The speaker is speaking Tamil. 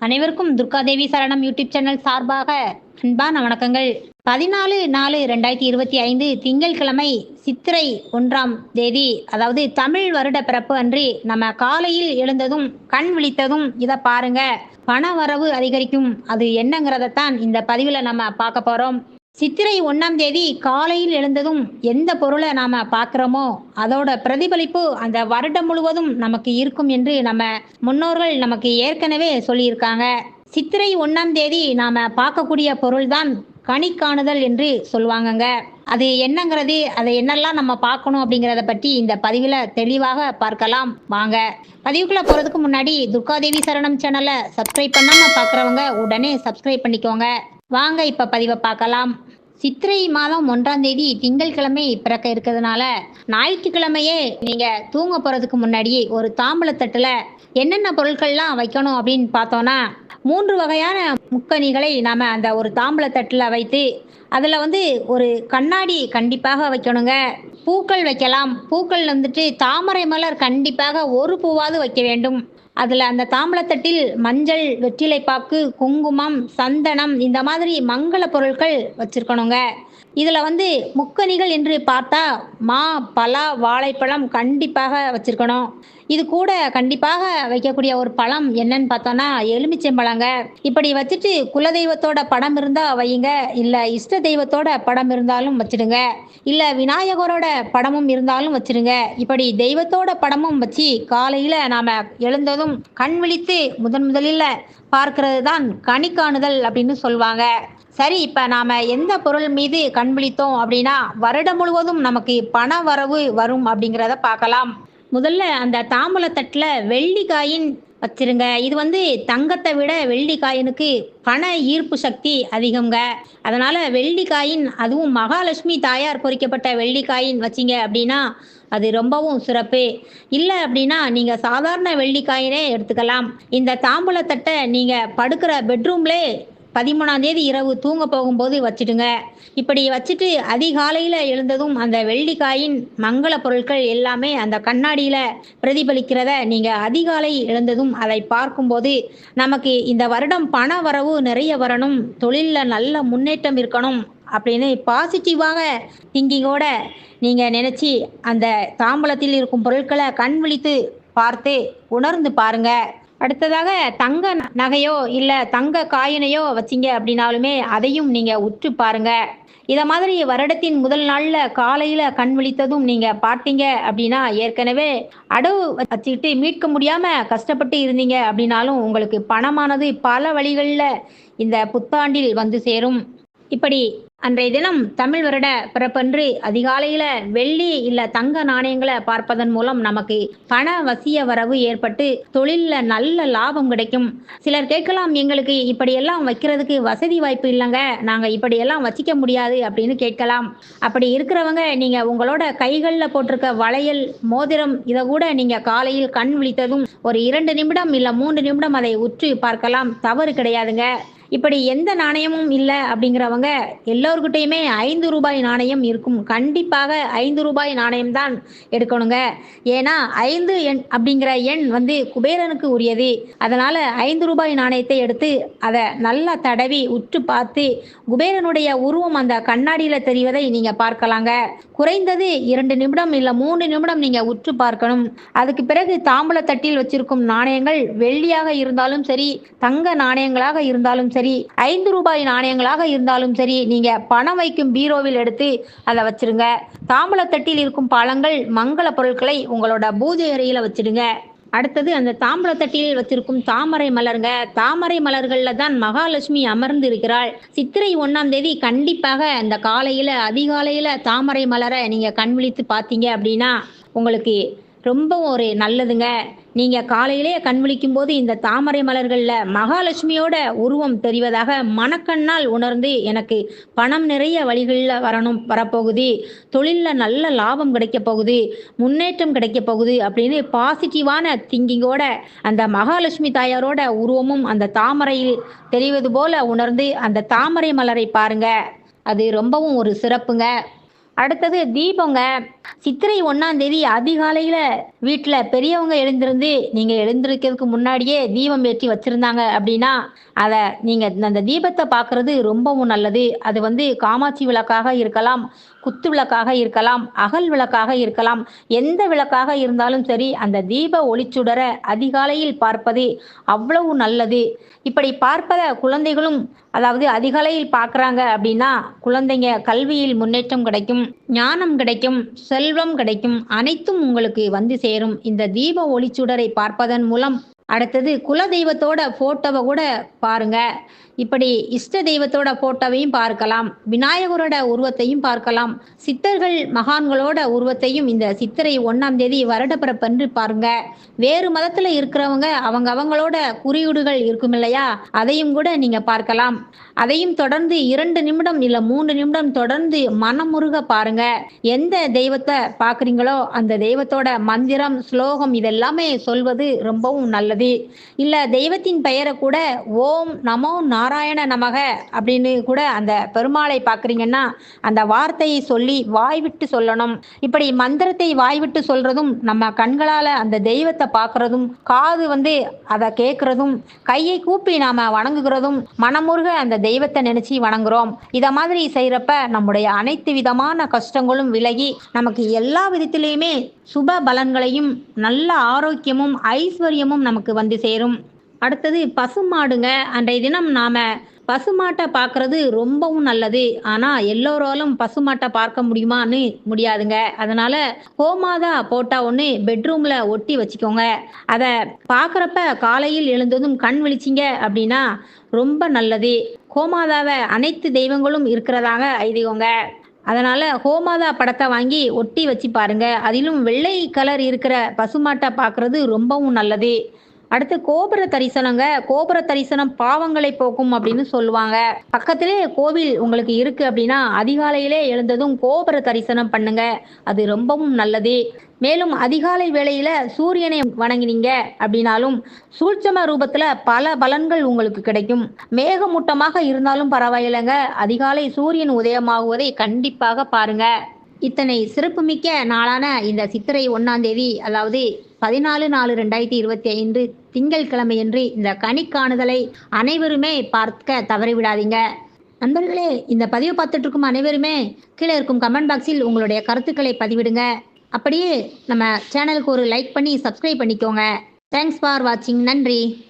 அனைவருக்கும் துர்காதேவி சரணம் யூடியூப் சேனல் சார்பாக அன்பான வணக்கங்கள். பதினாலு நாலு ரெண்டாயிரத்தி இருபத்தி ஐந்து திங்கட்கிழமை சித்திரை ஒன்றாம் தேதி அதாவது தமிழ் வருட பிறப்பு அன்று நம்ம காலையில் எழுந்ததும் கண் விழித்ததும் இதை பாருங்க. பண வரவு அதிகரிக்கும். அது என்னங்கிறதைத்தான் இந்த பதிவில் நம்ம பார்க்க போகிறோம் சித்திரை ஒன்றாம் தேதி காலையில் எழுந்ததும் எந்த பொருளை நாம் பார்க்குறோமோ அதோட பிரதிபலிப்பு அந்த வருடம் முழுவதும் நமக்கு இருக்கும் என்று நம்ம முன்னோர்கள் நமக்கு ஏற்கனவே சொல்லியிருக்காங்க. சித்திரை ஒன்றாம் தேதி நாம் பார்க்கக்கூடிய பொருள்தான் கனி காணுதல் என்று சொல்லுவாங்கங்க. அது என்னங்கிறது அதை என்னெல்லாம் நம்ம பார்க்கணும் அப்படிங்கிறத பற்றி இந்த பதிவில் தெளிவாக பார்க்கலாம். வாங்க. பதிவுக்குள்ளே போகிறதுக்கு முன்னாடி துர்காதேவி சரணம் சேனலை சப்ஸ்கிரைப் பண்ணாமல் பார்க்குறவங்க உடனே சப்ஸ்கிரைப் பண்ணிக்கோங்க. வாங்க இப்போ பதிவை பார்க்கலாம். சித்திரை மாதம் ஒன்றாம் தேதி திங்கட்கிழமை பிறக்க இருக்கிறதுனால ஞாயிற்றுக்கிழமையே நீங்கள் தூங்க போகிறதுக்கு முன்னாடி ஒரு தாம்பலத்தட்டுல என்னென்ன பொருட்கள்லாம் வைக்கணும் அப்படின்னு பார்த்தோன்னா மூன்று வகையான முக்கணிகளை நாம் அந்த ஒரு தாம்பளத்தட்டில் வைத்து அதில் வந்து ஒரு கண்ணாடி கண்டிப்பாக வைக்கணுங்க. பூக்கள் வைக்கலாம். பூக்கள் வந்துட்டு தாமரை மலர் கண்டிப்பாக ஒரு பூவாவது வைக்க வேண்டும். அதில் அந்த தாம்பளத்தட்டில் மஞ்சள் வெற்றிலைப்பாக்கு குங்குமம் சந்தனம் இந்த மாதிரி மங்கள பொருட்கள் வச்சுருக்கணுங்க. இதில் வந்து முக்கணிகள் என்று பார்த்தா மா பலா வாழைப்பழம் கண்டிப்பாக வச்சுருக்கணும். இது கூட கண்டிப்பாக வைக்கக்கூடிய ஒரு பழம் என்னன்னு பார்த்தோன்னா எலுமிச்சம்பழங்க. இப்படி வச்சுட்டு குலதெய்வத்தோட படம் இருந்தால் வையுங்க. இல்லை இஷ்ட தெய்வத்தோட படம் இருந்தாலும் வச்சிடுங்க. இல்லை விநாயகரோட படமும் இருந்தாலும் வச்சிடுங்க. இப்படி தெய்வத்தோட படமும் வச்சு காலையில் நாம் எழுந்ததும் கண் விழித்து முதன் முதலில் பார்க்கிறது தான் கனி காணுதல் அப்படின்னு சொல்லுவாங்க சரி இப்போ நாம் எந்த பொருள் மீது கண் விழித்தோம் அப்படின்னா வருடம் முழுவதும் நமக்கு பண வரவு வரும் அப்படிங்கிறத பார்க்கலாம். முதல்ல அந்த தாம்பூலத்தட்டில் வெள்ளிக்காயின் வச்சிருங்க. இது வந்து தங்கத்தை விட வெள்ளிக்காயினுக்கு பண ஈர்ப்பு சக்தி அதிகங்க. அதனால் வெள்ளிக்காயின் அதுவும் மகாலட்சுமி தாயார் பொறிக்கப்பட்ட வெள்ளிக்காயின் வச்சிங்க அப்படின்னா அது ரொம்பவும் சிறப்பு. இல்லை அப்படின்னா நீங்கள் சாதாரண வெள்ளிக்காயினே எடுத்துக்கலாம். இந்த தாம்பூலத்தட்டை நீங்கள் படுக்கிற பெட்ரூம்லே பதிமூணாம் தேதி இரவு தூங்க போகும்போது வச்சுடுங்க. இப்படி வச்சுட்டு அதிகாலையில் எழுந்ததும் அந்த வெள்ளிக்காயின் மங்கள பொருட்கள் எல்லாமே அந்த கண்ணாடியில் பிரதிபலிக்கிறத நீங்கள் அதிகாலை எழுந்ததும் அதை பார்க்கும்போது நமக்கு இந்த வருடம் பண வரவு நிறைய வரணும் தொழிலில் நல்ல முன்னேற்றம் இருக்கணும் அப்படின்னு பாசிட்டிவாக திங்கிங்கோட நீங்கள் நினச்சி அந்த தாம்பலத்தில் இருக்கும் பொருட்களை கண் விழித்து பார்த்து உணர்ந்து பாருங்கள் அடுத்ததாக தங்க நகையோ இல்லை தங்க காயினையோ வச்சிங்க அப்படின்னாலுமே அதையும் நீங்கள் உற்று பாருங்க. இதை மாதிரி வருடத்தின் முதல் நாளில் காலையில் கண் விழித்ததும் நீங்கள் பார்த்தீங்க அப்படின்னா ஏற்கனவே அடவு வச்சுக்கிட்டு மீட்க முடியாமல் கஷ்டப்பட்டு இருந்தீங்க அப்படின்னாலும் உங்களுக்கு பணமானது பல வழிகளில் இந்த புத்தாண்டில் வந்து சேரும். இப்படி அன்றைய தினம் தமிழ் வருட பிறப்பன்று அதிகாலையில் வெள்ளி இல்லை தங்க நாணயங்களை பார்ப்பதன் மூலம் நமக்கு பண வசிய வரவு ஏற்பட்டு தொழிலில் நல்ல லாபம் கிடைக்கும். சிலர் கேட்கலாம் எங்களுக்கு இப்படியெல்லாம் வைக்கிறதுக்கு வசதி வாய்ப்பு இல்லைங்க நாங்கள் இப்படியெல்லாம் வச்சிக்க முடியாது அப்படின்னு கேட்கலாம். அப்படி இருக்கிறவங்க நீங்கள் உங்களோட கைகளில் போட்டிருக்க வளையல் மோதிரம் இதை கூட நீங்கள் காலையில் கண் விழித்ததும் ஒரு இரண்டு நிமிடம் இல்லை மூன்று நிமிடம் அதை உற்று பார்க்கலாம். தவறு கிடையாதுங்க. இப்படி எந்த நாணயமும் இல்லை அப்படிங்கிறவங்க எல்லோருக்கிட்டையுமே ஐந்து ரூபாய் நாணயம் இருக்கும். கண்டிப்பாக ஐந்து ரூபாய் நாணயம் தான் எடுக்கணுங்க. ஏன்னா ஐந்து எண் அப்படிங்கிற எண் வந்து குபேரனுக்கு உரியது. அதனால் ஐந்து ரூபாய் நாணயத்தை எடுத்து அதை நல்லா தடவி உற்று பார்த்து குபேரனுடைய உருவம் அந்த கண்ணாடியில் தெரிவதை நீங்கள் பார்க்கலாங்க. குறைந்தது இரண்டு நிமிடம் இல்லை மூன்று நிமிடம் நீங்கள் உற்று பார்க்கணும். அதுக்கு பிறகு தாம்பூலத்தட்டில் வச்சிருக்கும் நாணயங்கள் வெள்ளியாக இருந்தாலும் சரி தங்க நாணயங்களாக இருந்தாலும் சரி சரி ஐந்து ரூபாய் நாணயங்களாக இருந்தாலும் சரி நீங்க பணம் வைக்கும் பீரோவில் எடுத்து அதை வச்சிருங்க. தாம்பலத்தட்டில் இருக்கும் பழங்கள் மங்கள பொருட்களை உங்களோட பூஜை அறையில் வச்சிடுங்க. அடுத்தது அந்த தாம்பலத்தட்டில் வச்சிருக்கும் தாமரை மலருங்க. தாமரை மலர்கள்ல தான் மகாலட்சுமி அமர்ந்து இருக்கிறாள். சித்திரை ஒன்றாம் தேதி கண்டிப்பாக அந்த காலையில அதிகாலையில தாமரை மலரை நீங்க கண் விழித்து பார்த்தீங்க அப்படின்னா உங்களுக்கு ரொம்ப ஒரு நல்லதுங்க. நீங்கள் காலையிலேயே கண் விழிக்கும் போது இந்த தாமரை மலர்களில் மகாலட்சுமியோட உருவம் தெரிவதாக மனக்கண்ணால் உணர்ந்து எனக்கு பணம் நிறைய வழிகளில் வரணும் வரப்போகுது. தொழிலில் நல்ல லாபம் கிடைக்க போகுது முன்னேற்றம் கிடைக்க போகுது அப்படின்னு பாசிட்டிவான திங்கிங்கோட அந்த மகாலட்சுமி தாயாரோட உருவமும் அந்த தாமரையில் தெரிவது போல உணர்ந்து அந்த தாமரை மலரை பாருங்க. அது ரொம்பவும் ஒரு சிறப்புங்க. அடுத்தது தீபங்க. சித்திரை ஒன்னாம் தேதி அதிகாலையில வீட்டுல பெரியவங்க எழுந்திருந்து நீங்க எழுந்திருக்கிறதுக்கு முன்னாடியே தீபம் ஏற்றி வச்சிருந்தாங்க அப்படின்னா அத நீங்க அந்த தீபத்தை பாக்குறது ரொம்பவும் நல்லது. அது வந்து காமாட்சி விளக்காக இருக்கலாம் குத்து விளக்காக இருக்கலாம் அகல் விளக்காக இருக்கலாம் எந்த விளக்காக இருந்தாலும் சரி அந்த தீப ஒளிச்சுடர அதிகாலையில் பார்ப்பது அவ்வளவு நல்லது. இப்படி பார்ப்பத குழந்தைகளும் அதாவது அதிகாலையில் பார்க்குறாங்க அப்படின்னா குழந்தைங்க கல்வியில் முன்னேற்றம் கிடைக்கும் ஞானம் கிடைக்கும் செல்வம் கிடைக்கும். அனைத்தும் உங்களுக்கு வந்து சேரும். இந்த தீப ஒளிச்சுடரை பார்ப்பதன் மூலம் அடுத்தது குல தெய்வத்தோட போட்டோவை கூட பாருங்க. இப்படி இஷ்ட தெய்வத்தோட போட்டோவையும் பார்க்கலாம் விநாயகரோட உருவத்தையும் பார்க்கலாம் சித்தர்கள் மகான்களோட உருவத்தையும் இந்த சித்திரை ஒன்னாம் தேதி வருடப்பிறப்பன்று பாருங்க. வேறு மதத்துல இருக்கிறவங்க அவங்க அவங்களோட குறியீடுகள் இருக்கும் இல்லையா? அதையும் கூட நீங்க பார்க்கலாம். அதையும் தொடர்ந்து இரண்டு நிமிடம் இல்ல மூன்று நிமிடம் தொடர்ந்து மனமுருக பாருங்க. எந்த தெய்வத்தை பாக்குறீங்களோ அந்த தெய்வத்தோட மந்திரம் ஸ்லோகம் இதெல்லாமே சொல்வது ரொம்பவும் நல்லது. இல்ல தெய்வத்தின் பெயரை கூட ஓம் நமோ நாராயண நாராயண நமக அப்படின்னு கூட அந்த பெருமாளை பார்க்குறீங்கன்னா அந்த வார்த்தையை சொல்லி வாய் விட்டு சொல்லணும். இப்படி மந்திரத்தை வாய் விட்டு சொல்றதும் நம்ம கண்களால் அந்த தெய்வத்தை பார்க்கறதும் காது வந்து அதை கேட்கறதும் கையை கூப்பி நாம வணங்குகிறதும் மனமுருக அந்த தெய்வத்தை நினைச்சு வணங்குறோம். இதை மாதிரி செய்யறப்ப நம்முடைய அனைத்து விதமான கஷ்டங்களும் விலகி நமக்கு எல்லா விதத்திலையுமே சுப பலன்களையும் நல்ல ஆரோக்கியமும் ஐஸ்வர்யமும் நமக்கு வந்து சேரும். அடுத்தது பசுமாடுங்க. அன்றைய தினம் நாம பசுமாட்டை பார்க்கறது ரொம்பவும் நல்லது. ஆனா எல்லோராலும் பசுமாட்டை பார்க்க முடியுமான்னு முடியாதுங்க. அதனால ஹோமாதா போட்டா ஒன்று பெட்ரூம்ல ஒட்டி வச்சுக்கோங்க. அதை பார்க்குறப்ப காலையில் எழுந்ததும் கண் விழிச்சிங்க அப்படின்னா ரொம்ப நல்லது. கோமாதாவை அனைத்து தெய்வங்களும் இருக்கிறதாக ஐதீகங்க. அதனால ஹோமாதா படத்தை வாங்கி ஒட்டி வச்சு பாருங்க. அதிலும் வெள்ளை கலர் இருக்கிற பசுமாட்டை பார்க்கறது ரொம்பவும் நல்லது. அடுத்து கோபுர தரிசனங்க. கோபுர தரிசனம் பாவங்களை போக்கும் அப்படின்னு சொல்லுவாங்க. பக்கத்திலே கோவில் உங்களுக்கு இருக்கு அப்படின்னா அதிகாலையிலே எழுந்ததும் கோபுர தரிசனம் பண்ணுங்க. அது ரொம்பவும் நல்லது. மேலும் அதிகாலை வேளையில சூரியனை வணங்கினீங்க அப்படின்னாலும் சூட்சம ரூபத்துல பல பலன்கள் உங்களுக்கு கிடைக்கும். மேகமூட்டமாக இருந்தாலும் பரவாயில்லைங்க. அதிகாலை சூரியன் உதயமாகுவதை கண்டிப்பாக பாருங்க. இத்தனை சிறப்புமிக்க நாளான இந்த சித்திரை ஒன்னாம் தேதி அதாவது பதினாலு நாலு ரெண்டாயிரத்தி இருபத்தி ஐந்து திங்கட்கிழமையன்று இந்த கனி காணுதலை அனைவருமே பார்க்க தவறிவிடாதீங்க. நண்பர்களே இந்த பதிவு பார்த்துட்டு இருக்கும் அனைவருமே கீழே இருக்கும் கமெண்ட் பாக்ஸில் உங்களுடைய கருத்துக்களை பதிவிடுங்க. அப்படியே நம்ம சேனலுக்கு ஒரு லைக் பண்ணி சப்ஸ்கிரைப் பண்ணிக்கோங்க. தேங்க்ஸ் ஃபார் வாட்சிங் நன்றி.